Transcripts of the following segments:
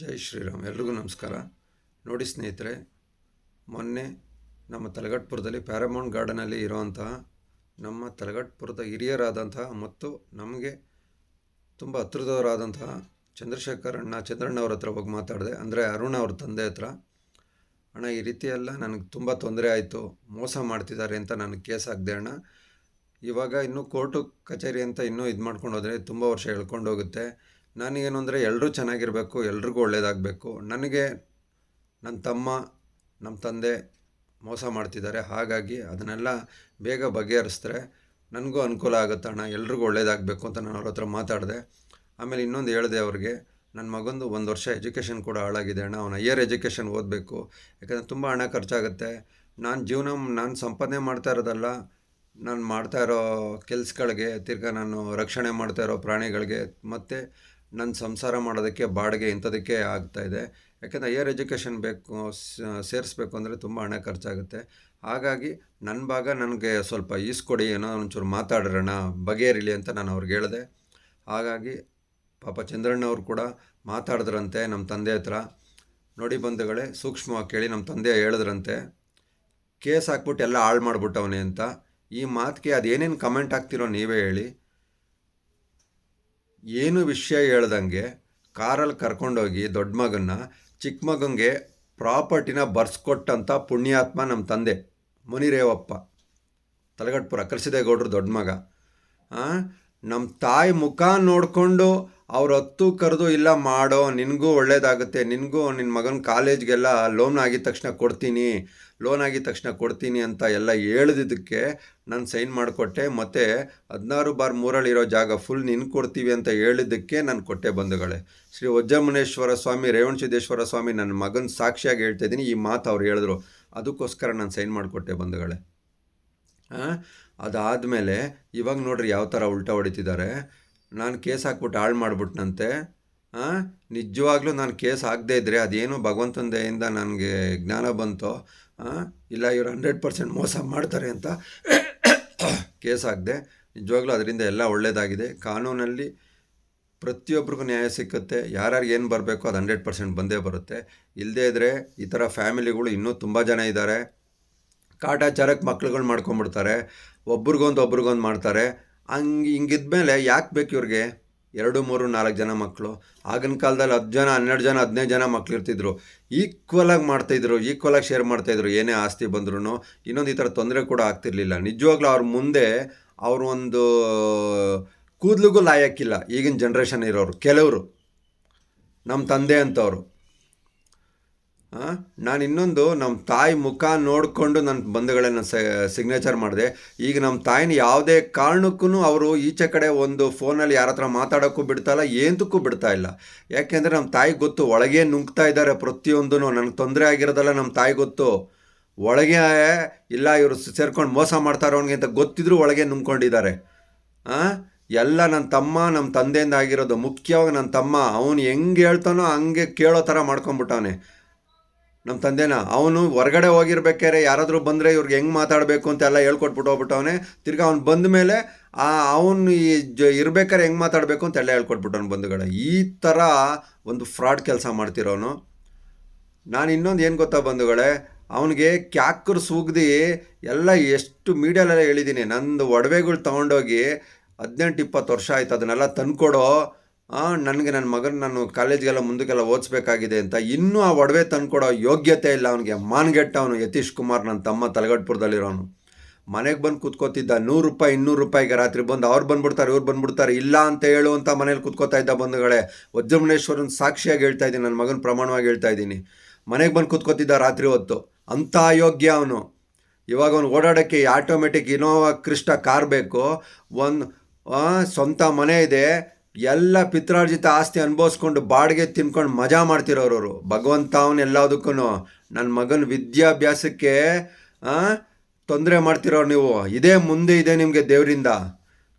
ಜೈ ಶ್ರೀರಾಮ್. ಎಲ್ರಿಗೂ ನಮಸ್ಕಾರ. ನೋಡಿ ಸ್ನೇಹಿತರೆ, ಮೊನ್ನೆ ನಮ್ಮ ತಲಗಟ್ಪುರದಲ್ಲಿ ಪ್ಯಾರಮೌಂಟ್ ಗಾರ್ಡನಲ್ಲಿ ಇರುವಂತಹ ನಮ್ಮ ತಲಗಟ್ಪುರದ ಹಿರಿಯರಾದಂತಹ ಮತ್ತು ನಮಗೆ ತುಂಬ ಹತ್ತಿರದವರಾದಂತಹ ಚಂದ್ರಶೇಖರ್ ಅಣ್ಣ ಚಂದ್ರಣ್ಣವ್ರ ಹತ್ರ ಹೋಗಿ ಮಾತಾಡಿದೆ. ಅಂದರೆ ಅರುಣ್ ಅವ್ರ ತಂದೆ ಹತ್ರ. ಅಣ್ಣ, ಈ ರೀತಿ ಎಲ್ಲ ನನಗೆ ತುಂಬ ತೊಂದರೆ ಆಯಿತು. ಮೋಸ ಮಾಡ್ತಿದ್ದಾರೆ ಅಂತ ನನಗೆ ಕೇಸ್ ಹಾಕಿದೆ ಅಣ್ಣ. ಇವಾಗ ಇನ್ನೂ ಕೋರ್ಟು ಕಚೇರಿ ಅಂತ ಇನ್ನೂ ಇದು ಮಾಡ್ಕೊಂಡು ಹೋದರೆ ತುಂಬ ವರ್ಷ ಹೇಳ್ಕೊಂಡು ಹೋಗುತ್ತೆ. ನನಗೇನು ಅಂದರೆ ಎಲ್ಲರೂ ಚೆನ್ನಾಗಿರಬೇಕು, ಎಲ್ರಿಗೂ ಒಳ್ಳೆಯದಾಗಬೇಕು ನನಗೆ ನನ್ನ ತಮ್ಮ ನಮ್ಮ ತಂದೆ ಮೋಸ ಮಾಡ್ತಿದ್ದಾರೆ. ಹಾಗಾಗಿ ಅದನ್ನೆಲ್ಲ ಬೇಗ ಬಗೆಹರಿಸಿದ್ರೆ ನನಗೂ ಅನುಕೂಲ ಆಗುತ್ತೆ ಅಣ್ಣ. ಎಲ್ರಿಗೂ ಒಳ್ಳೇದಾಗಬೇಕು ಅಂತ ನಾನು ಅವ್ರ ಹತ್ರ ಮಾತಾಡಿದೆ. ಆಮೇಲೆ ಇನ್ನೊಂದು ಹೇಳಿದೆ ಅವ್ರಿಗೆ ನನ್ನ ಮಗಂದು ಒಂದು ವರ್ಷ ಎಜುಕೇಷನ್ ಕೂಡ ಹಾಳಾಗಿದೆ ಅಣ್ಣ. ಅವನ ಹೈಯರ್ ಎಜುಕೇಷನ್ ಓದಬೇಕು. ಯಾಕಂದರೆ ತುಂಬ ಹಣ ಖರ್ಚಾಗುತ್ತೆ. ನಾನು ಜೀವನ, ನಾನು ಸಂಪಾದನೆ ಮಾಡ್ತಾ ಇರೋದಲ್ಲ, ನಾನು ಮಾಡ್ತಾ ಇರೋ ಕೆಲಸಗಳಿಗೆ, ತಿರ್ಗಾ ನಾನು ರಕ್ಷಣೆ ಮಾಡ್ತಾ ಇರೋ ಪ್ರಾಣಿಗಳಿಗೆ, ಮತ್ತು ನನ್ನ ಸಂಸಾರ ಮಾಡೋದಕ್ಕೆ, ಬಾಡಿಗೆ ಇಂಥದಕ್ಕೆ ಆಗ್ತಾಯಿದೆ ಯಾಕೆಂದರೆ ಹೈಯರ್ ಎಜುಕೇಷನ್ ಬೇಕು ಸೇರಿಸ್ಬೇಕು ಅಂದರೆ ತುಂಬ ಹಣ ಖರ್ಚಾಗುತ್ತೆ. ಹಾಗಾಗಿ ನನ್ನ ಭಾಗ ನನಗೆ ಸ್ವಲ್ಪ ಈಸ್ಕೊಡಿ, ಏನೋ ಒಂಚೂರು ಮಾತಾಡೋಣ ಬಗೆಹರಿಲಿ ಅಂತ ನಾನು ಅವ್ರಿಗೆ ಹೇಳಿದೆ. ಹಾಗಾಗಿ ಪಾಪ ಚಂದ್ರಣ್ಣವ್ರು ಕೂಡ ಮಾತಾಡಿದ್ರಂತೆ ನಮ್ಮ ತಂದೆ ಹತ್ರ. ನೋಡಿ ಬಂಧುಗಳೇ, ಸೂಕ್ಷ್ಮವಾಗಿ ಕೇಳಿ ನಮ್ಮ ತಂದೆ ಹೇಳಿದ್ರಂತೆ, ಕೇಸ್ ಹಾಕ್ಬಿಟ್ಟು ಎಲ್ಲ ಹಾಳು ಮಾಡಿಬಿಟ್ಟವನೇ ಅಂತ. ಈ ಮಾತಿಗೆ ಅದೇನೇನು ಕಮೆಂಟ್ ಆಗ್ತಿರೋ ನೀವೇ ಹೇಳಿ. ಏನು ವಿಷಯ ಹೇಳ್ದಂಗೆ ಕಾರಲ್ಲಿ ಕರ್ಕೊಂಡೋಗಿ ದೊಡ್ಡ ಮಗನ್ನ ಚಿಕ್ಕ ಮಗನಿಗೆ ಪ್ರಾಪರ್ಟಿನ ಬರ್ಸ್ಕೊಟ್ಟಂಥ ಪುಣ್ಯಾತ್ಮ ನಮ್ಮ ತಂದೆ, ಮುನಿರೇವಪ್ಪ. ತಲಗಟ್ಪುರ ಕರ್ಸಿದೇಗೌಡ್ರು ದೊಡ್ಡ ಮಗ. ನಮ್ಮ ತಾಯಿ ಮುಖ ನೋಡಿಕೊಂಡು ಅವ್ರ ಹತ್ತು ಕರೆದು ಇಲ್ಲ ಮಾಡೋ, ನಿನಗೂ ಒಳ್ಳೇದಾಗುತ್ತೆ, ನಿನಗೂ ನಿನ್ನ ಮಗನ ಕಾಲೇಜ್ಗೆಲ್ಲ ಲೋನ್ ಆಗಿದ ತಕ್ಷಣ ಕೊಡ್ತೀನಿ ಲೋನ್ ಆಗಿದ ತಕ್ಷಣ ಕೊಡ್ತೀನಿ ಅಂತ ಎಲ್ಲ ಹೇಳಿದ್ದಕ್ಕೆ ನಾನು ಸೈನ್ ಮಾಡಿಕೊಟ್ಟೆ. ಮತ್ತು ಹದಿನಾರು ಬಾರ್ ಮೂರಲ್ಲಿರೋ ಜಾಗ ಫುಲ್ ನಿನ್ ಕೊಡ್ತೀವಿ ಅಂತ ಹೇಳಿದ್ದಕ್ಕೆ ನಾನು ಕೊಟ್ಟೆ ಬಂಧುಗಳೇ. ಶ್ರೀ ವಜ್ರಮುನೇಶ್ವರ ಸ್ವಾಮಿ, ರೇವಣಸಿದ್ದೇಶ್ವರ ಸ್ವಾಮಿ ನನ್ನ ಮಗನ ಸಾಕ್ಷಿಯಾಗಿ ಹೇಳ್ತಾ ಇದ್ದೀನಿ. ಈ ಮಾತು ಅವ್ರು ಹೇಳಿದ್ರು. ಅದಕ್ಕೋಸ್ಕರ ನಾನು ಸೈನ್ ಮಾಡಿಕೊಟ್ಟೆ ಬಂಧುಗಳೇ. ಅದಾದಮೇಲೆ ಇವಾಗ ನೋಡ್ರಿ ಯಾವ ಥರ ಉಲ್ಟಾ ಹೊಡಿತಿದ್ದಾರೆ. ನಾನು ಕೇಸ್ ಹಾಕ್ಬಿಟ್ಟು ಹಾಳು ಮಾಡಿಬಿಟ್ನಂತೆ. ನಿಜವಾಗ್ಲೂ ನಾನು ಕೇಸ್ ಆಗದೇ ಇದ್ದರೆ ಅದೇನು ಭಗವಂತನ ದಯೆಯಿಂದ ನನಗೆ ಜ್ಞಾನ ಬಂತೋ? ಇಲ್ಲ ಇವರು ಹಂಡ್ರೆಡ್ ಪರ್ಸೆಂಟ್ ಮೋಸ ಮಾಡ್ತಾರೆ ಅಂತ ಕೇಸ್ ಆಗದೆ ನಿಜವಾಗ್ಲೂ ಅದರಿಂದ ಎಲ್ಲ ಒಳ್ಳೆಯದಾಗಿದೆ ಕಾನೂನಲ್ಲಿ ಪ್ರತಿಯೊಬ್ಬರಿಗೂ ನ್ಯಾಯ ಸಿಕ್ಕುತ್ತೆ. ಯಾರ್ಯಾರಿಗೆ ಏನು ಬರಬೇಕು ಅದು ಹಂಡ್ರೆಡ್ ಪರ್ಸೆಂಟ್ ಬಂದೇ ಬರುತ್ತೆ. ಇಲ್ಲದೇ ಇದ್ದರೆ ಈ ಥರ ಫ್ಯಾಮಿಲಿಗಳು ಇನ್ನೂ ತುಂಬ ಜನ ಇದ್ದಾರೆ. ಕಾಟಾಚಾರಕ್ಕೆ ಮಕ್ಳುಗಳು ಮಾಡ್ಕೊಂಡ್ಬಿಡ್ತಾರೆ ಒಬ್ರಿಗೊಂದು ಒಬ್ರಿಗೊಂದು ಮಾಡ್ತಾರೆ. ಹಂಗೆ ಹಿಂಗಿದ್ಮೇಲೆ ಯಾಕೆ ಬೇಕು ಇವ್ರಿಗೆ? ಎರಡು, ಮೂರು, ನಾಲ್ಕು ಜನ ಮಕ್ಕಳು. ಆಗಿನ ಕಾಲದಲ್ಲಿ ಹತ್ತು ಜನ, ಹನ್ನೆರಡು ಜನ, ಹದಿನೈದು ಜನ ಮಕ್ಳು ಇರ್ತಿದ್ರು. ಈಕ್ವಲಾಗಿ ಮಾಡ್ತಾಯಿದ್ರು ಈಕ್ವಲಾಗಿ ಶೇರ್ ಮಾಡ್ತಾಯಿದ್ರು ಏನೇ ಆಸ್ತಿ ಬಂದ್ರೂ ಇನ್ನೊಂದು ಈ ಥರ ತೊಂದರೆ ಕೂಡ ಆಗ್ತಿರ್ಲಿಲ್ಲ. ನಿಜವಾಗ್ಲೂ ಅವ್ರ ಮುಂದೆ ಅವರು ಒಂದು ಕೂದಲಿಗೂ ಲಾಯಕ್ಕಿಲ್ಲ ಈಗಿನ ಜನ್ರೇಷನ್ ಇರೋರು, ಕೆಲವರು. ನಮ್ಮ ತಂದೆ ಅಂತವರು. ನಾನು ಇನ್ನೊಂದು ನಮ್ಮ ತಾಯಿ ಮುಖ ನೋಡಿಕೊಂಡು ನನ್ನ ಬಂಧುಗಳನ್ನು ಸಿಗ್ನೇಚರ್ ಮಾಡಿದೆ. ಈಗ ನಮ್ಮ ತಾಯಿನ ಯಾವುದೇ ಕಾರಣಕ್ಕೂ ಅವರು ಈಚೆ ಕಡೆ ಒಂದು ಫೋನಲ್ಲಿ ಯಾರ ಹತ್ರ ಮಾತಾಡೋಕ್ಕೂ ಬಿಡ್ತಾ ಇಲ್ಲ ಏನಕ್ಕೂ ಬಿಡ್ತಾ ಇಲ್ಲ ಯಾಕೆಂದರೆ ನಮ್ಮ ತಾಯಿ ಗೊತ್ತು, ಒಳಗೆ ನುಂಗ್ತಾ ಇದ್ದಾರೆ ಪ್ರತಿಯೊಂದೂ ನನಗೆ ತೊಂದರೆ ಆಗಿರೋದಲ್ಲ ನಮ್ಮ ತಾಯಿ ಗೊತ್ತು. ಒಳಗೆ ಇಲ್ಲ, ಇವರು ಸೇರ್ಕೊಂಡು ಮೋಸ ಮಾಡ್ತಾರೆ ಅವನಿಗೆ ಅಂತ ಗೊತ್ತಿದ್ರು ಒಳಗೆ ನುಂಗ್ಕೊಂಡಿದ್ದಾರೆ. ಎಲ್ಲ ನನ್ನ ತಮ್ಮ ನಮ್ಮ ತಂದೆಯಿಂದ ಆಗಿರೋದು ಮುಖ್ಯವಾಗಿ ನನ್ನ ತಮ್ಮ. ಅವನು ಹೆಂಗೆ ಹೇಳ್ತಾನೋ ಹಂಗೆ ಕೇಳೋ ಥರ ಮಾಡ್ಕೊಂಬಿಟ್ಟವನೆ ನಮ್ಮ ತಂದೆನ, ಅವನು ಹೊರಗಡೆ ಹೋಗಿರ್ಬೇಕಾರೆ ಯಾರಾದರೂ ಬಂದರೆ ಇವ್ರಿಗೆ ಹೆಂಗೆ ಮಾತಾಡಬೇಕು ಅಂತೆಲ್ಲ ಹೇಳ್ಕೊಟ್ಬಿಟ್ಟು ಹೋಗ್ಬಿಟ್ಟವನೆ ತಿರ್ಗಿ ಅವ್ನು ಬಂದ ಮೇಲೆ ಆ ಅವನು ಈ ಜ ಇರ್ಬೇಕಾರೆ ಹೆಂಗೆ ಮಾತಾಡಬೇಕು ಅಂತೆಲ್ಲ ಹೇಳ್ಕೊಟ್ಬಿಟ್ಟವನು ಬಂಧುಗಳ ಈ ಥರ ಒಂದು ಫ್ರಾಡ್ ಕೆಲಸ ಮಾಡ್ತಿರೋನು ನಾನು ಇನ್ನೊಂದು ಏನು ಗೊತ್ತಾ ಬಂಧುಗಳೇ ಅವನಿಗೆ ಕ್ಯಾಕರ್ ಸೂಗ್ದು ಎಲ್ಲ ಎಷ್ಟು ಮೀಡಿಯಾಲೆಲ್ಲ ಹೇಳಿದ್ದೀನಿ ನಂದು ಒಡವೆಗಳು ತೊಗೊಂಡೋಗಿ ಹದಿನೆಂಟು ಇಪ್ಪತ್ತು ವರ್ಷ ಆಯ್ತು, ಅದನ್ನೆಲ್ಲ ತಂದ್ಕೊಡೋ ನನಗೆ ನನ್ನ ಮಗನ ನಾನು ಕಾಲೇಜ್ಗೆಲ್ಲ ಮುಂದಕ್ಕೆಲ್ಲ ಓದಿಸ್ಬೇಕಾಗಿದೆ ಅಂತ ಇನ್ನೂ ಆ ಒಡವೆ ತಂದುಕೊಡೋ ಯೋಗ್ಯತೆ ಇಲ್ಲ ಅವನಿಗೆ. ಮಾನ್ಗೆಟ್ಟ ಅವನು ಯತೀಶ್ ಕುಮಾರ್ ನನ್ನ ತಮ್ಮ ತಲಗಟ್ಪುರದಲ್ಲಿರೋನು. ಮನೆಗೆ ಬಂದು ಕೂತ್ಕೋತಿದ್ದ ನೂರು ರೂಪಾಯಿ, ಇನ್ನೂರು ರೂಪಾಯಿಗೆ ರಾತ್ರಿ ಬಂದು ಅವ್ರು ಬಂದ್ಬಿಡ್ತಾರೆ, ಇವ್ರು ಬಂದ್ಬಿಡ್ತಾರೆ, ಇಲ್ಲ ಅಂತ ಹೇಳು ಅಂತ ಮನೇಲಿ ಕೂತ್ಕೋತಾ ಇದ್ದ ಬಂಧುಗಳೇ. ವಜ್ರಮುನೇಶ್ವರನ ಸಾಕ್ಷಿಯಾಗಿ ಹೇಳ್ತಾ ಇದ್ದೀನಿ ನನ್ನ ಮಗನ ಪ್ರಮಾಣವಾಗಿ ಹೇಳ್ತಾ ಇದ್ದೀನಿ. ಮನೆಗೆ ಬಂದು ಕೂತ್ಕೋತಿದ್ದ ರಾತ್ರಿ ಹೊತ್ತು ಅಂಥ ಯೋಗ್ಯ ಅವನು. ಇವಾಗ ಅವ್ನು ಓಡಾಡೋಕ್ಕೆ ಆಟೋಮೆಟಿಕ್ ಇನೋವಾ ಕ್ರಿಸ್ಟ ಕಾರ್ ಬೇಕು. ಒಂದು ಸ್ವಂತ ಮನೆ ಇದೆ. ಎಲ್ಲ ಪಿತ್ರಾರ್ಜಿತ ಆಸ್ತಿ ಅನುಭವಿಸ್ಕೊಂಡು ಬಾಡಿಗೆ ತಿನ್ಕೊಂಡು ಮಜಾ ಮಾಡ್ತಿರೋರು ಭಗವಂತ ಅವನು ಎಲ್ಲದಕ್ಕೂ ನನ್ನ ಮಗನ ವಿದ್ಯಾಭ್ಯಾಸಕ್ಕೆ ತೊಂದರೆ ಮಾಡ್ತಿರೋರು ನೀವು. ಇದೇ ಮುಂದೆ ಇದೆ ನಿಮಗೆ ದೇವರಿಂದ.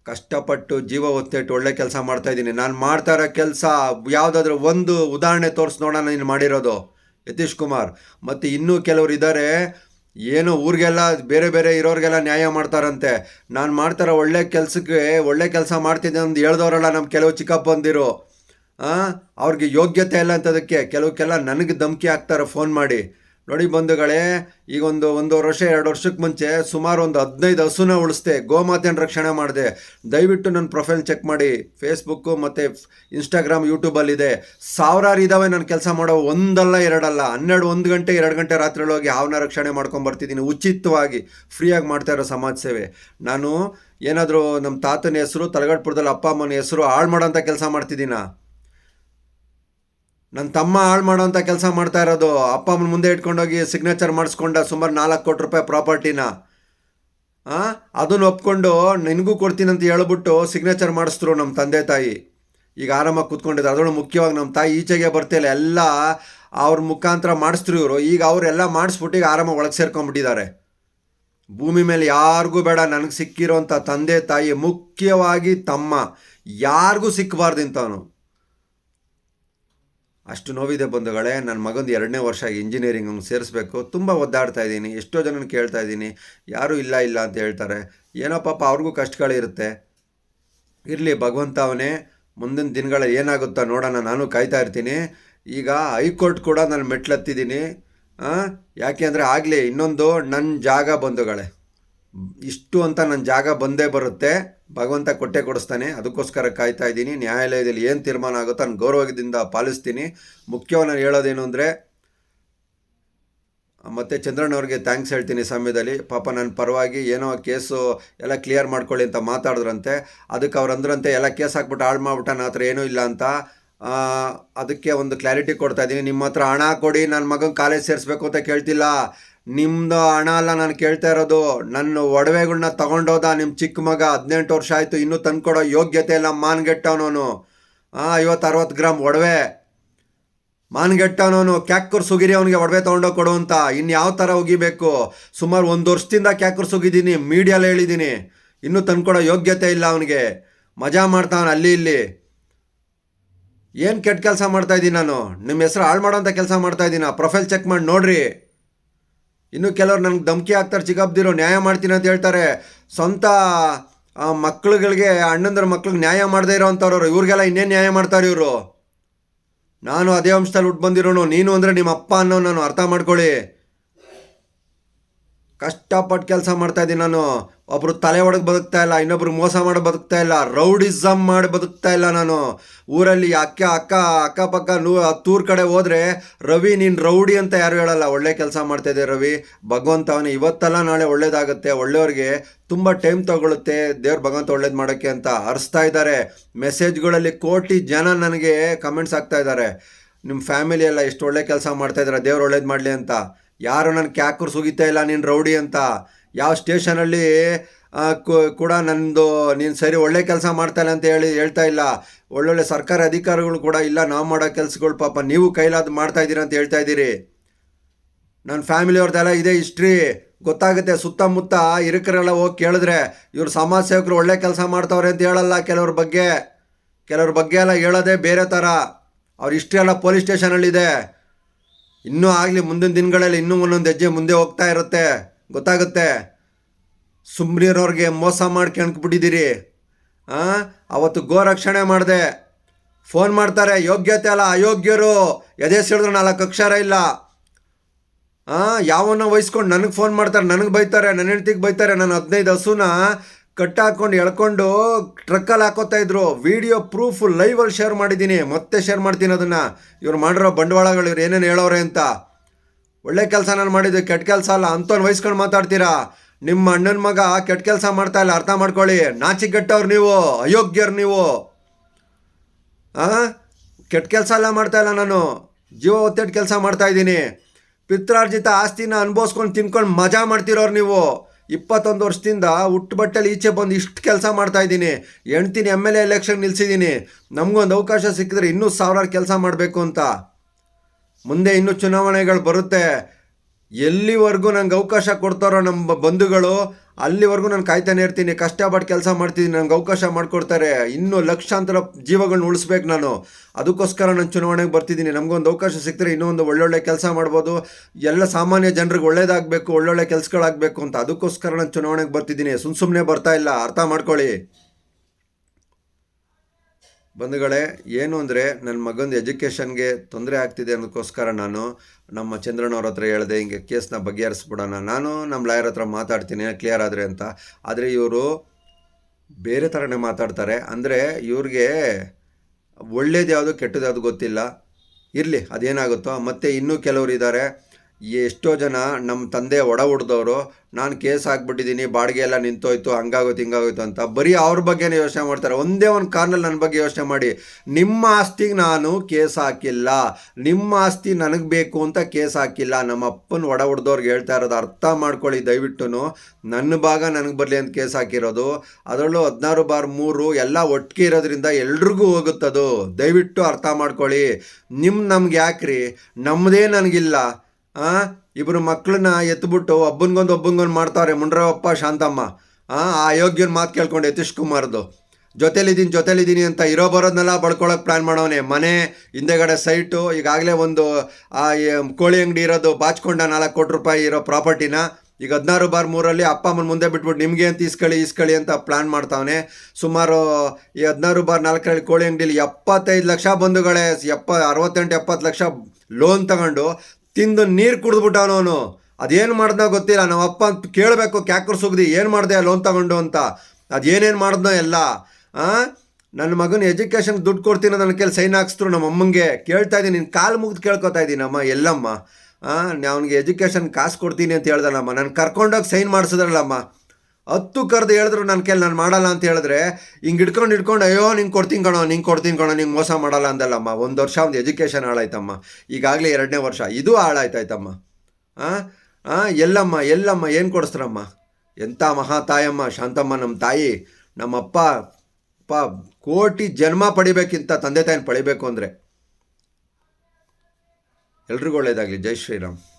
ಕಷ್ಟಪಟ್ಟು ಜೀವ ಒತ್ತಿಟ್ಟು ಒಳ್ಳೆ ಕೆಲಸ ಮಾಡ್ತಾ ಇದ್ದೀನಿ. ನಾನು ಮಾಡ್ತಾ ಇರೋ ಕೆಲಸ ಯಾವುದಾದ್ರೂ ಒಂದು ಉದಾಹರಣೆ ತೋರಿಸ್ ನೋಡೋಣ ನೀನು ಮಾಡಿರೋದು. ಯತೀಶ್ ಕುಮಾರ್. ಮತ್ತು ಇನ್ನೂ ಕೆಲವರು ಇದ್ದಾರೆ ಏನೋ ಊರಿಗೆಲ್ಲ ಬೇರೆ ಬೇರೆ ಇರೋರಿಗೆಲ್ಲ ನ್ಯಾಯ ಮಾಡ್ತಾರಂತೆ. ನಾನು ಮಾಡ್ತಾರ ಒಳ್ಳೆ ಕೆಲಸಕ್ಕೆ ಒಳ್ಳೆ ಕೆಲಸ ಮಾಡ್ತಿದ್ದೆ ಅಂತ ಹೇಳ್ದವರಲ್ಲ ನಮ್ಮ ಕೆಲವು ಚಿಕ್ಕಪ್ಪಂದಿರು. ಅವ್ರಿಗೆ ಯೋಗ್ಯತೆ ಇಲ್ಲ ಅಂತದಕ್ಕೆ ಕೆಲವಕ್ಕೆಲ್ಲ ನನಗೆ ಧಮಕಿ ಹಾಕ್ತಾರೆ ಫೋನ್ ಮಾಡಿ. ನೋಡಿ ಬಂಧುಗಳೇ, ಈಗ ಒಂದು ಒಂದೂವರೆ ವರ್ಷ, ಎರಡು ವರ್ಷಕ್ಕೆ ಮುಂಚೆ ಸುಮಾರು ಒಂದು ಹದಿನೈದು ಹಸುನ ಉಳಿಸ್ದೆ ಗೋಮಾತೆನ ರಕ್ಷಣೆ ಮಾಡಿದೆ. ದಯವಿಟ್ಟು ನನ್ನ ಪ್ರೊಫೈಲ್ ಚೆಕ್ ಮಾಡಿ. ಫೇಸ್ಬುಕ್ಕು ಮತ್ತು ಇನ್ಸ್ಟಾಗ್ರಾಮ್ ಯೂಟ್ಯೂಬಲ್ಲಿದೆ ಸಾವಿರಾರು ಇದ್ದಾವೆ ನಾನು ಕೆಲಸ ಮಾಡೋ, ಒಂದಲ್ಲ ಎರಡಲ್ಲ. ಹನ್ನೆರಡು, ಒಂದು ಗಂಟೆ, ಎರಡು ಗಂಟೆ ರಾತ್ರಿ ಹೋಗಿ ಹಾವನ್ನ ರಕ್ಷಣೆ ಮಾಡ್ಕೊಂಡು ಬರ್ತಿದ್ದೀನಿ. ಉಚಿತವಾಗಿ, ಫ್ರೀಯಾಗಿ ಮಾಡ್ತಾ ಇರೋ ಸಮಾಜ ಸೇವೆ. ನಾನು ಏನಾದರೂ ನಮ್ಮ ತಾತನ ಹೆಸರು ತಲಗಡ್ಪುರದಲ್ಲಿ ಅಪ್ಪ, ಅಮ್ಮನ ಹೆಸರು ಹಾಳು ಮಾಡೋಂಥ ಕೆಲಸ ಮಾಡ್ತಿದ್ದೀನ? ನನ್ನ ತಮ್ಮ ಹಾಳು ಮಾಡೋಂಥ ಕೆಲಸ ಮಾಡ್ತಾ ಇರೋದು. ಅಪ್ಪ ಅಮ್ಮನ ಮುಂದೆ ಇಟ್ಕೊಂಡೋಗಿ ಸಿಗ್ನೇಚರ್ ಮಾಡಿಸ್ಕೊಂಡ ಸುಮಾರು ನಾಲ್ಕು ಕೋಟಿ ರೂಪಾಯಿ ಪ್ರಾಪರ್ಟಿನ. ಅದನ್ನು ಒಪ್ಕೊಂಡು ನಿನಗೂ ಕೊಡ್ತೀನಿ ಅಂತ ಹೇಳ್ಬಿಟ್ಟು ಸಿಗ್ನೇಚರ್ ಮಾಡಿಸಿದ್ರು ನಮ್ಮ ತಂದೆ ತಾಯಿ. ಈಗ ಆರಾಮಾಗಿ ಕೂತ್ಕೊಂಡಿದ್ದಾರೆ. ಅದರೊಳಗೆ ಮುಖ್ಯವಾಗಿ ನಮ್ಮ ತಾಯಿ ಈಚೆಗೆ ಬರ್ತಿಲ್ಲ ಎಲ್ಲ ಅವ್ರ ಮುಖಾಂತರ ಮಾಡಿಸ್ತ್ರು ಇವರು. ಈಗ ಅವರೆಲ್ಲ ಮಾಡಿಸ್ಬಿಟ್ಟು ಈಗ ಆರಾಮಾಗಿ ಒಳಗೆ ಸೇರ್ಕೊಂಡ್ಬಿಟ್ಟಿದ್ದಾರೆ ಭೂಮಿ ಮೇಲೆ ಯಾರಿಗೂ ಬೇಡ. ನನಗೆ ಸಿಕ್ಕಿರೋಂಥ ತಂದೆ ತಾಯಿ ಮುಖ್ಯವಾಗಿ ತಮ್ಮ. ಯಾರಿಗೂ ಸಿಕ್ಕಬಾರ್ದು ಇಂಥವನು. ಅಷ್ಟು ನೋವಿದೆ ಬಂಧುಗಳೇ ನನ್ನ ಮಗಂದು ಎರಡನೇ ವರ್ಷ ಇಂಜಿನಿಯರಿಂಗ್ ಸೇರಿಸ್ಬೇಕು. ತುಂಬ ಒದ್ದಾಡ್ತಾ ಇದ್ದೀನಿ. ಎಷ್ಟೋ ಜನನ ಕೇಳ್ತಾ ಇದ್ದೀನಿ. ಯಾರೂ ಇಲ್ಲ ಇಲ್ಲ ಅಂತ ಹೇಳ್ತಾರೆ. ಏನೋ ಪಾಪ ಅವ್ರಿಗೂ ಕಷ್ಟಗಳಿರುತ್ತೆ. ಇರಲಿ, ಭಗವಂತ ಅವನೇ, ಮುಂದಿನ ದಿನಗಳಲ್ಲಿ ಏನಾಗುತ್ತೋ ನೋಡೋಣ. ನಾನು ಕಾಯ್ತಾ ಇರ್ತೀನಿ. ಈಗ ಹೈಕೋರ್ಟ್ ಕೂಡ ನಾನು ಮೆಟ್ಲತ್ತಿದ್ದೀನಿ. ಯಾಕೆ ಅಂದರೆ ಆಗಲಿ ಇನ್ನೊಂದು ನನ್ನ ಜಾಗ ಬಂಧುಗಳೇ. ಇಷ್ಟು ಅಂತ ನನ್ನ ಜಾಗ ಬಂದೇ ಬರುತ್ತೆ. ಭಗವಂತ ಕೊಟ್ಟೆ ಕೊಡಿಸ್ತಾನೆ. ಅದಕ್ಕೋಸ್ಕರ ಕಾಯ್ತಾ ಇದ್ದೀನಿ. ನ್ಯಾಯಾಲಯದಲ್ಲಿ ಏನು ತೀರ್ಮಾನ ಆಗುತ್ತೋ ನಾನು ಗೌರವದಿಂದ ಪಾಲಿಸ್ತೀನಿ. ಮುಖ್ಯವಾಗಿ ನಾನು ಹೇಳೋದೇನು ಅಂದರೆ, ಮತ್ತು ಚಂದ್ರನವ್ರಿಗೆ ಥ್ಯಾಂಕ್ಸ್ ಹೇಳ್ತೀನಿ ಸಮಯದಲ್ಲಿ. ಪಾಪ ನನ್ನ ಪರವಾಗಿ ಏನೋ ಕೇಸು ಎಲ್ಲ ಕ್ಲಿಯರ್ ಮಾಡ್ಕೊಳ್ಳಿ ಅಂತ ಮಾತಾಡಿದ್ರಂತೆ. ಅದಕ್ಕೆ ಅವ್ರು ಅಂದ್ರಂತೆ, ಎಲ್ಲ ಕೇಸ್ ಹಾಕ್ಬಿಟ್ಟು ಹಾಳು ಮಾಡ್ಬಿಟ್ಟ ನನ್ನ ಹತ್ರ ಏನೂ ಇಲ್ಲ ಅಂತ. ಅದಕ್ಕೆ ಒಂದು ಕ್ಲಾರಿಟಿ ಕೊಡ್ತಾ ಇದ್ದೀನಿ. ನಿಮ್ಮ ಹತ್ರ ಹಣ ಕೊಡಿ ನನ್ನ ಮಗನ ಕಾಲೇಜ್ ಸೇರಿಸ್ಬೇಕು ಅಂತ ಕೇಳ್ತಿಲ್ಲ. ನಿಮ್ಮದು ಹಣ ಅಲ್ಲ, ನಾನು ಕೇಳ್ತಾ ಇರೋದು, ನನ್ನ ಒಡವೆಗಳನ್ನ ತಗೊಂಡೋದ ನಿಮ್ಮ ಚಿಕ್ಕ ಮಗ ಹದಿನೆಂಟು ವರ್ಷ ಆಯಿತು, ಇನ್ನೂ ತಂದ್ಕೊಡೋ ಯೋಗ್ಯತೆ ಇಲ್ಲ ಮಾನ್ಗೆಟ್ಟವನೋನು ಹಾಂ ಐವತ್ತು ಅರವತ್ತು ಗ್ರಾಮ್ ಒಡವೆ. ಮಾನ್ಗೆಟ್ಟವನೋನು ಕ್ಯಾಕರ್ ಸುಗಿರಿ ಅವನಿಗೆ ಒಡವೆ ತೊಗೊಂಡೋಗಿ ಕೊಡು ಅಂತ. ಇನ್ನು ಯಾವ ಥರ ಒಗಿಬೇಕು ಸುಮಾರು ಒಂದು ವರ್ಷದಿಂದ ಕ್ಯಾಕರ್ ಸುಗಿದ್ದೀನಿ ಮೀಡಿಯಲ್ಲಿ ಹೇಳಿದ್ದೀನಿ ಇನ್ನೂ ತಂದ್ಕೊಡೋ ಯೋಗ್ಯತೆ ಇಲ್ಲ ಅವನಿಗೆ. ಮಜಾ ಮಾಡ್ತಾವನು ಅಲ್ಲಿ ಇಲ್ಲಿ. ಏನು ಕೆಟ್ಟ ಕೆಲಸ ಮಾಡ್ತಾ ಇದ್ದೀನಿ ನಾನು? ನಿಮ್ಮ ಹೆಸರು ಹಾಳು ಮಾಡೋಂಥ ಕೆಲಸ ಮಾಡ್ತಾ ಇದ್ದೀನ ಪ್ರೊಫೈಲ್ ಚೆಕ್ ಮಾಡಿ, ನೋಡ್ರಿ. ಇನ್ನು ಕೆಲವರು ನನಗೆ ಧಮಕಿ ಹಾಕ್ತಾರೆ ಚಿಕ್ಕಬ್ದಿರೋ ನ್ಯಾಯ ಮಾಡ್ತೀನಿ ಅಂತ ಹೇಳ್ತಾರೆ. ಸ್ವಂತ ಆ, ಮಕ್ಳುಗಳಿಗೆ ಅಣ್ಣಂದ್ರ ಮಕ್ಳಿಗೆ ನ್ಯಾಯ ಮಾಡದೇ ಇರೋವಂಥವ್ರು ಇವ್ರಿಗೆಲ್ಲ ಇನ್ನೇನು ನ್ಯಾಯ ಮಾಡ್ತಾರೆ ಇವರು? ನಾನು ಅದೇ ಅಂಶದಲ್ಲಿ ಹುಟ್ಟು ಬಂದಿರೋನು ನೀನು ಅಂದರೆ ನಿಮ್ಮ ಅಪ್ಪ ಅನ್ನೋ ನಾನು ಅರ್ಥ ಮಾಡ್ಕೊಳ್ಳಿ. ಕಷ್ಟಪಟ್ಟು ಕೆಲಸ ಮಾಡ್ತಾ ಇದ್ದೀನಿ ನಾನು. ಒಬ್ಬರು ತಲೆ ಒಡಗೆ ಬದುಕ್ತಾ ಇಲ್ಲ, ಇನ್ನೊಬ್ರು ಮೋಸ ಮಾಡಿ ಬದುಕ್ತಾ ಇಲ್ಲ, ರೌಡಿಸಮ್ ಮಾಡಿ ಬದುಕ್ತಾ ಇಲ್ಲ ನಾನು. ಊರಲ್ಲಿ ಅಕ್ಕ ಅಕ್ಕ, ಅಕ್ಕಪಕ್ಕ ನೂ ಹತ್ತೂರು ಕಡೆ ಹೋದ್ರೆ, ರವಿ, ನೀನು ರೌಡಿ ಅಂತ ಯಾರು ಹೇಳಲ್ಲ. ಒಳ್ಳೆ ಕೆಲಸ ಮಾಡ್ತಾ ಇದೆ ರವಿ. ಭಗವಂತ ಅವನು ಇವತ್ತಲ್ಲ ನಾಳೆ ಒಳ್ಳೇದಾಗುತ್ತೆ. ಒಳ್ಳೆಯವ್ರಿಗೆ ತುಂಬ ಟೈಮ್ ತಗೊಳುತ್ತೆ. ದೇವ್ರ ಭಗವಂತ ಒಳ್ಳೇದು ಮಾಡೋಕ್ಕೆ ಅಂತ ಹರಿಸ್ತಾ ಇದ್ದಾರೆ. ಮೆಸೇಜ್ಗಳಲ್ಲಿ ಕೋಟಿ ಜನ ನನಗೆ ಕಮೆಂಟ್ಸ್ ಆಗ್ತಾ ಇದ್ದಾರೆ. ನಿಮ್ಮ ಫ್ಯಾಮಿಲಿ ಎಲ್ಲ ಎಷ್ಟು ಒಳ್ಳೆ ಕೆಲಸ ಮಾಡ್ತಾ ಇದ್ದಾರೆ? ದೇವ್ರು ಒಳ್ಳೇದು ಮಾಡಲಿ ಅಂತ. ಯಾರು ನನ್ನ ಕ್ಯಾಕರ್ ಸುಗಿತಾ ಇಲ್ಲ, ನೀನು ರೌಡಿ ಅಂತ. ಯಾವ ಸ್ಟೇಷನಲ್ಲಿ ಕೂಡ ನಂದು, ನೀನು ಸರಿ ಒಳ್ಳೆ ಕೆಲಸ ಮಾಡ್ತಾಯಿಲ್ಲ ಅಂತ ಹೇಳಿ ಹೇಳ್ತಾ ಇಲ್ಲ. ಒಳ್ಳೊಳ್ಳೆ ಸರ್ಕಾರಿ ಅಧಿಕಾರಿಗಳು ಕೂಡ ಇಲ್ಲ, ನಾವು ಮಾಡೋ ಕೆಲಸಗಳು ಪಾಪ ನೀವು ಕೈಲಾದ ಮಾಡ್ತಾ ಇದ್ದೀರಾ ಅಂತ ಹೇಳ್ತಾ ಇದ್ದೀರಿ. ನನ್ನ ಫ್ಯಾಮಿಲಿಯವ್ರದ್ದೆಲ್ಲ ಇದೇ ಹಿಸ್ಟ್ರಿ. ಗೊತ್ತಾಗುತ್ತೆ, ಸುತ್ತಮುತ್ತ ಇರಕರೆಲ್ಲ ಹೋಗಿ ಕೇಳಿದ್ರೆ, ಇವರು ಸಮಾಜ ಸೇವಕರು ಒಳ್ಳೆ ಕೆಲಸ ಮಾಡ್ತಾವ್ರೆ ಅಂತ ಹೇಳಲ್ಲ ಕೆಲವ್ರ ಬಗ್ಗೆ. ಕೆಲವ್ರ ಬಗ್ಗೆ ಎಲ್ಲ ಹೇಳೋದೇ ಬೇರೆ ಥರ ಅವ್ರ ಹಿಸ್ಟ್ರಿ ಎಲ್ಲ ಪೊಲೀಸ್ ಸ್ಟೇಷನಲ್ಲಿದೆ. ಇನ್ನೂ ಆಗಲಿ ಮುಂದಿನ ದಿನಗಳಲ್ಲಿ ಇನ್ನೂ ಒಂದೊಂದು ಹೆಜ್ಜೆ ಮುಂದೆ ಹೋಗ್ತಾ ಇರುತ್ತೆ. ಗೊತ್ತಾಗುತ್ತೆ? ಸುಮ್ರಿಯರವ್ರಿಗೆ ಮೋಸ ಮಾಡ್ಕೊಂಡ್ಬಿಟ್ಟಿದ್ದೀರಿ ಹಾಂ ಅವತ್ತು ಗೋರಕ್ಷಣೆ ಮಾಡಿದೆ. ಫೋನ್ ಮಾಡ್ತಾರೆ, ಯೋಗ್ಯತೆ ಅಲ್ಲ, ಅಯೋಗ್ಯರು. ಎದೆ ಸಿಡಿದ್ರು ನಾಲ್ಕು ಅಕ್ಷರ ಇಲ್ಲ. ಹಾಂ ಯಾವನ್ನ ವಹಿಸ್ಕೊಂಡು ನನಗೆ ಫೋನ್ ಮಾಡ್ತಾರೆ, ನನಗೆ ಬೈತಾರೆ, ನನ್ನ ಹೆಂಡ್ತಿಗೆ ಬೈತಾರೆ ನಾನು ಹದಿನೈದು ಹಸುನ ಕಟ್ ಹಾಕೊಂಡು ಎಳ್ಕೊಂಡು ಟ್ರಕ್ಕಲ್ಲಿ ಹಾಕೋತಾ ಇದ್ರು. ವಿಡಿಯೋ ಪ್ರೂಫ್ ಲೈವಲ್ಲಿ ಶೇರ್ ಮಾಡಿದ್ದೀನಿ. ಮತ್ತೆ ಶೇರ್ ಮಾಡ್ತೀನಿ ಅದನ್ನು. ಇವ್ರು ಮಾಡಿರೋ ಬಂಡವಾಳಗಳು ಇವ್ರು ಏನೇನು ಹೇಳೋರೆ ಅಂತ. ಒಳ್ಳೆ ಕೆಲಸ ನಾನು ಮಾಡಿದ್ದು. ಕೆಟ್ಟ ಕೆಲಸ ಅಲ್ಲ. ಅಂಥವ್ನು ವಹಿಸ್ಕೊಂಡು ಮಾತಾಡ್ತೀರಾ? ನಿಮ್ಮ ಅಣ್ಣನ ಮಗ ಕೆಟ್ಟ ಕೆಲಸ ಮಾಡ್ತಾ ಇಲ್ಲ. ಅರ್ಥ ಮಾಡ್ಕೊಳ್ಳಿ. ನಾಚಿಕೆಟ್ಟವ್ರು ನೀವು. ಅಯೋಗ್ಯರು ನೀವು. ಆ? ಕೆಟ್ಟ ಕೆಲಸ ಎಲ್ಲ ಮಾಡ್ತಾ ಇಲ್ಲ ನಾನು. ಜೀವ ಒತ್ತೆಟ್ಟು ಕೆಲಸ ಮಾಡ್ತಾ ಇದ್ದೀನಿ. ಪಿತ್ರಾರ್ಜಿತ ಆಸ್ತಿನ ಅನುಭವಿಸ್ಕೊಂಡು ತಿನ್ಕೊಂಡು ಮಜಾ ಮಾಡ್ತಿರೋರು ನೀವು. ಇಪ್ಪತ್ತೊಂದು ವರ್ಷದಿಂದ ಹುಟ್ಟು ಬಟ್ಟೆಲಿ ಈಚೆ ಬಂದು ಇಷ್ಟು ಕೆಲಸ ಮಾಡ್ತಾ ಇದ್ದೀನಿ. ಹೆಣ್ತೀನಿ ಎಂ ಎಲ್ ಎ ಎಲೆಕ್ಷನ್ ನಿಲ್ಲಿಸಿದ್ದೀನಿ ನಮಗೊಂದು ಅವಕಾಶ ಸಿಕ್ಕಿದ್ರೆ ಇನ್ನೂ ಸಾವಿರಾರು ಕೆಲಸ ಮಾಡಬೇಕು ಅಂತ. ಮುಂದೆ ಇನ್ನೂ ಚುನಾವಣೆಗಳು ಬರುತ್ತೆ. ಎಲ್ಲಿವರೆಗೂ ನಂಗೆ ಅವಕಾಶ ಕೊಡ್ತಾರೋ ನಮ್ಮ ಬಂಧುಗಳು ಅಲ್ಲಿವರೆಗೂ ನಾನು ಕಾಯ್ತಾನೆ ಇರ್ತೀನಿ, ಕಷ್ಟಪಟ್ಟು ಕೆಲಸ ಮಾಡ್ತಿದ್ದೀನಿ ನನಗೆ ಅವಕಾಶ ಮಾಡಿಕೊಡ್ತಾರೆ, ಇನ್ನೂ ಲಕ್ಷಾಂತರ ಜೀವಗಳನ್ನ ಉಳಿಸ್ಬೇಕು ನಾನು. ಅದಕ್ಕೋಸ್ಕರ ನಾನು ಚುನಾವಣೆಗೆ ಬರ್ತಿದ್ದೀನಿ. ನಮಗೊಂದು ಅವಕಾಶ ಸಿಕ್ಕಿದ್ರೆ ಇನ್ನೊಂದು ಒಳ್ಳೊಳ್ಳೆ ಕೆಲಸ ಮಾಡ್ಬೋದು. ಎಲ್ಲ ಸಾಮಾನ್ಯ ಜನರಿಗೆ ಒಳ್ಳೇದಾಗಬೇಕು, ಒಳ್ಳೊಳ್ಳೆ ಕೆಲಸಗಳಾಗಬೇಕು ಅಂತ ಅದಕ್ಕೋಸ್ಕರ ನಾನು ಚುನಾವಣೆಗೆ ಬರ್ತಿದ್ದೀನಿ. ಸುಮ್ಮ ಸುಮ್ಮನೆ ಬರ್ತಾ ಇಲ್ಲ, ಅರ್ಥ ಮಾಡ್ಕೊಳ್ಳಿ. ಬಂಧುಗಳೇ, ಏನು ಅಂದರೆ ನನ್ನ ಮಗಂದು ಎಜುಕೇಷನ್ಗೆ ತೊಂದರೆ ಆಗ್ತಿದೆ ಅನ್ನೋದಕ್ಕೋಸ್ಕರ ನಾನು ನಮ್ಮ ಚಂದ್ರನವ್ರ ಹತ್ರ ಹೇಳಿದೆ, ಹಿಂಗೆ ಕೇಸ್ನ ಬಗೆಹರಿಸ್ಬಿಡೋಣ. ನಾನು ನಮ್ಮ ಲಾಯರ್ ಹತ್ರ ಮಾತಾಡ್ತೀನಿ ಕ್ಲಿಯರ್ ಆದರೆ ಅಂತ. ಆದರೆ ಇವರು ಬೇರೆ ಥರನೇ ಮಾತಾಡ್ತಾರೆ. ಅಂದರೆ ಇವ್ರಿಗೆ ಒಳ್ಳೇದು ಯಾವುದು ಕೆಟ್ಟದ್ದು ಗೊತ್ತಿಲ್ಲ. ಇರಲಿ, ಅದೇನಾಗುತ್ತೋ. ಮತ್ತು ಇನ್ನೂ ಕೆಲವರು ಇದ್ದಾರೆ ಎಷ್ಟೋ ಜನ ನಮ್ಮ ತಂದೆ ಒಡ ಹೊಡೆದವರು, ನಾನು ಕೇಸ್ ಹಾಕ್ಬಿಟ್ಟಿದ್ದೀನಿ ಬಾಡಿಗೆ ಎಲ್ಲ ನಿಂತೋಯ್ತು, ಹಂಗಾಗೋಯ್ತು, ಹಿಂಗಾಗೋಯ್ತು ಅಂತ ಬರೀ ಅವ್ರ ಬಗ್ಗೆನೇ ಯೋಚನೆ ಮಾಡ್ತಾರೆ. ಒಂದೇ ಒಂದು ಕಾರ್ನಲ್ಲಿ ನನ್ನ ಬಗ್ಗೆ ಯೋಚನೆ ಮಾಡಿ. ನಿಮ್ಮ ಆಸ್ತಿಗೆ ನಾನು ಕೇಸ್ ಹಾಕಿಲ್ಲ. ನಿಮ್ಮ ಆಸ್ತಿ ನನಗೆ ಬೇಕು ಅಂತ ಕೇಸ್ ಹಾಕಿಲ್ಲ. ನಮ್ಮ ಅಪ್ಪನ ಒಡ ಹೊಡೆದವ್ರಿಗೆ ಹೇಳ್ತಾ ಇರೋದು ಅರ್ಥ ಮಾಡ್ಕೊಳ್ಳಿ ದಯವಿಟ್ಟು ನನ್ನ ಭಾಗ ನನಗೆ ಬರಲಿ ಅಂತ ಕೇಸ್ ಹಾಕಿರೋದು. ಅದರಲ್ಲೂ ಹದಿನಾರು ಬಾರ್ ಮೂರು ಎಲ್ಲ ಒಟ್ಟಿಗೆ ಇರೋದ್ರಿಂದ ಎಲ್ರಿಗೂ ಹೋಗುತ್ತದು. ದಯವಿಟ್ಟು ಅರ್ಥ ಮಾಡ್ಕೊಳ್ಳಿ. ನಿಮ್ಮ ನಮ್ಗೆ ಯಾಕ್ರಿ? ನಮ್ಮದೇ ನನಗಿಲ್ಲ. ಆ? ಇಬ್ಬರು ಮಕ್ಕಳನ್ನ ಎತ್ಬಿಟ್ಟು ಒಬ್ಬನಿಗೊಂದು ಒಬ್ಬನಿಗೊಂದು ಮಾಡ್ತಾವ್ರೆ ಮುಂಡ್ರವಪ್ಪ ಶಾಂತಮ್ಮ. ಆ ಅಯೋಗ್ಯನ ಮಾತು ಕೇಳ್ಕೊಂಡು ಯತೀಶ್ ಕುಮಾರ್ದು. ಜೊತೆಲಿದ್ದೀನಿ ಜೊತೆಲಿದ್ದೀನಿ ಅಂತ ಇರೋ ಬರೋದನ್ನೆಲ್ಲ ಬಳ್ಕೊಳಕ್ಕೆ ಪ್ಲ್ಯಾನ್ ಮಾಡೋನೆ. ಮನೆ, ಹಿಂದೆಗಡೆ ಸೈಟು ಈಗಾಗಲೇ ಒಂದು, ಆ ಕೋಳಿ ಅಂಗಡಿ ಇರೋದು ಬಾಚ್ಕೊಂಡ ನಾಲ್ಕು ಕೋಟಿ ರೂಪಾಯಿ ಇರೋ ಪ್ರಾಪರ್ಟಿನ ಈಗ ಹದಿನಾರು ಬಾರ್ ಮೂರಲ್ಲಿ ಅಪ್ಪ ಅಮ್ಮನ ಮುಂದೆ ಬಿಟ್ಬಿಟ್ಟು ನಿಮಗೆ ಅಂತ ಇಸ್ಕೊಳ್ಳಿ ಇಸ್ಕೊಳ್ಳಿ ಅಂತ ಪ್ಲ್ಯಾನ್ ಮಾಡ್ತಾವನೆ. ಸುಮಾರು, ಈ ಹದಿನಾರು ಬಾರ್ ನಾಲ್ಕರಲ್ಲಿ ಕೋಳಿ ಅಂಗಡಿಲಿ ಎಪ್ಪತ್ತೈದು ಲಕ್ಷ ಬಂಧುಗಳೇ, ಎಪ್ಪ, ಅರವತ್ತೆಂಟು, ಎಪ್ಪತ್ತು ಲಕ್ಷ ಲೋನ್ ತಗೊಂಡು ತಿಂದು ನೀರು ಕುಡಿದ್ಬಿಟ್ಟವನು ಅವನು. ಅದೇನು ಮಾಡ್ದೋ ಗೊತ್ತಿಲ್ಲ. ನಮ್ಮ ಅಪ್ಪ ಕೇಳಬೇಕು, ಕ್ಯಾಕರ್ ಸುಗ್ದಿ, ಏನು ಮಾಡಿದೆ, ಲೋನ್ ತಗೊಂಡು ಅಂತ. ಅದೇನೇನು ಮಾಡಿದ್ನೋ ಎಲ್ಲ. ನನ್ನ ಮಗನ ಎಜುಕೇಷನ್ ದುಡ್ಡು ಕೊಡ್ತೀನಿ ನನ್ನ ಕೇಳಿ ಸೈನ್ ಹಾಕ್ಸಿದ್ರು ನಮ್ಮ ಅಮ್ಮಂಗೆ. ಕೇಳ್ತಾ ಇದ್ದೀನಿ. ನಿನ್ನ ಕಾಲು ಮುಗ್ದು ಕೇಳ್ಕೊತಾ ಇದ್ದೀನಿ ಅಮ್ಮ, ಎಲ್ಲಮ್ಮ. ಅವನಿಗೆ ಎಜುಕೇಷನ್ ಕಾಸು ಕೊಡ್ತೀನಿ ಅಂತ ಹೇಳ್ದಲ್ಲಮ್ಮ ನಾನು ಕರ್ಕೊಂಡೋಗಿ ಸೈನ್ ಮಾಡಿಸಿದ್ರಲ್ಲಮ್ಮ. ಹತ್ತು ಕರೆದು ಹೇಳಿದ್ರು ನನ್ನ ಕೈಲಿ ನಾನು ಮಾಡಲ್ಲ ಅಂತ ಹೇಳಿದ್ರೆ, ಹಿಂಗೆ ಹಿಡ್ಕೊಂಡು ಹಿಡ್ಕೊಂಡು, ಅಯ್ಯೋ, ನಿಂಗೆ ಕೊಡ್ತೀನಿ ಕಣೋ, ನಿಂಗೆ ಕೊಡ್ತೀನಿ ಕಣೋ, ನಿಂಗೆ ಮೋಸ ಮಾಡಲ್ಲ ಅಂದಲ್ಲಮ್ಮ. ಒಂದು ವರ್ಷ ಒಂದು ಎಜುಕೇಷನ್ ಹಾಳಾಯ್ತಮ್ಮ. ಈಗಾಗಲೇ ಎರಡನೇ ವರ್ಷ. ಇದು ಹಾಳಾಯ್ತಾಯ್ತಮ್ಮ. ಹಾಂ ಹಾಂ ಎಲ್ಲಮ್ಮ ಎಲ್ಲಮ್ಮ, ಏನು ಕೊಡಿಸ್ತಾರಮ್ಮ ಎಂಥ ಮಹಾ ತಾಯಮ್ಮ, ಶಾಂತಮ್ಮ ನಮ್ಮ ತಾಯಿ, ನಮ್ಮಪ್ಪ ಅಪ್ಪ ಕೋಟಿ ಜನ್ಮ ಪಡಿಬೇಕಿಂತ ತಂದೆ ತಾಯಿನ ಪಡಿಬೇಕು ಅಂದರೆ. ಎಲ್ರಿಗೂ ಒಳ್ಳೆಯದಾಗಲಿ ಜೈ ಶ್ರೀರಾಮ್.